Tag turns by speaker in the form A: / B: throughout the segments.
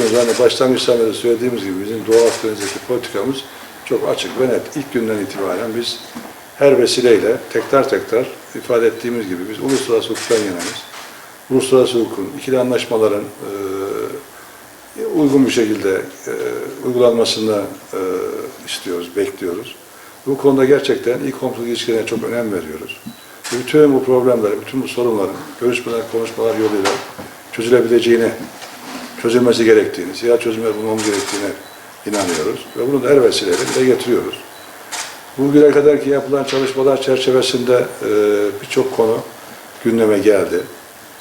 A: Yani başlangıçtan beri söylediğimiz gibi bizim Doğu Akdeniz'deki politikamız çok açık ve net. İlk günden itibaren biz her vesileyle tekrar tekrar ifade ettiğimiz gibi biz uluslararası hukuktan yanayız. Uluslararası hukukun, ikili anlaşmaların e, uygun bir şekilde e, uygulanmasını e, istiyoruz, bekliyoruz. Bu konuda gerçekten ilk komşuluk ilişkilerine çok önem veriyoruz. Ve Bütün bu problemleri, bütün bu sorunların görüşmeler, konuşmalar yoluyla çözülebileceğini çözülmesi gerektiğini, siyah çözümler bulmamız gerektiğine inanıyoruz. Ve bunu da her vesileyle dile getiriyoruz. Bugüne kadar ki yapılan çalışmalar çerçevesinde e, birçok konu gündeme geldi.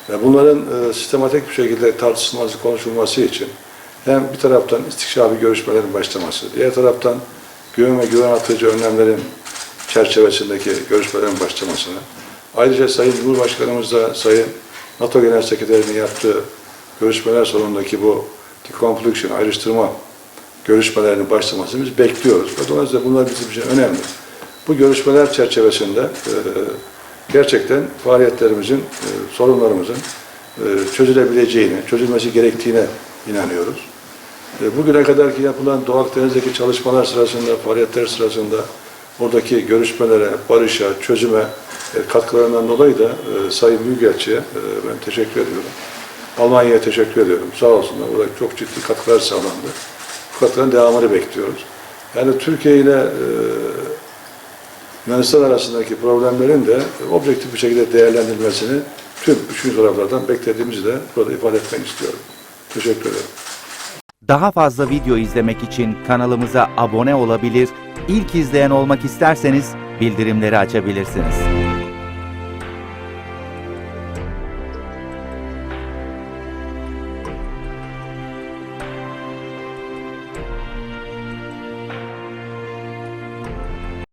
A: Ve bunların e, sistematik bir şekilde tartışılması, konuşulması için hem bir taraftan istikşafi görüşmelerin başlaması, diğer taraftan güven ve güven artırıcı önlemlerin çerçevesindeki görüşmelerin başlamasını, ayrıca Sayın Cumhurbaşkanımız da Sayın NATO Genel Sekreterinin yaptığı görüşmeler sonundaki bu deconfliction, ayrıştırma görüşmelerinin başlamasını biz bekliyoruz. Dolayısıyla bunlar bizim için önemli. Bu görüşmeler çerçevesinde e, gerçekten faaliyetlerimizin, e, sorunlarımızın e, çözülmesi gerektiğine inanıyoruz. E, Bugüne kadarki yapılan Doğu Akdeniz'deki çalışmalar sırasında, faaliyetler sırasında oradaki görüşmelere, barışa, çözüme e, katkılarından dolayı da Sayın Büyükelçi'ye ben teşekkür ediyorum. Almanya'ya teşekkür ediyorum. Sağ olsunlar. Burada çok ciddi katkılar sağlandı. Bu katkıların devamını bekliyoruz. Yani Türkiye ile e, Yunanistan arasındaki problemlerin de objektif bir şekilde değerlendirilmesini tüm üçüncü taraflardan beklediğimizi de burada ifade etmek istiyorum. Teşekkür ederim.
B: Daha fazla video izlemek için kanalımıza abone olabilir, ilk izleyen olmak isterseniz bildirimleri açabilirsiniz.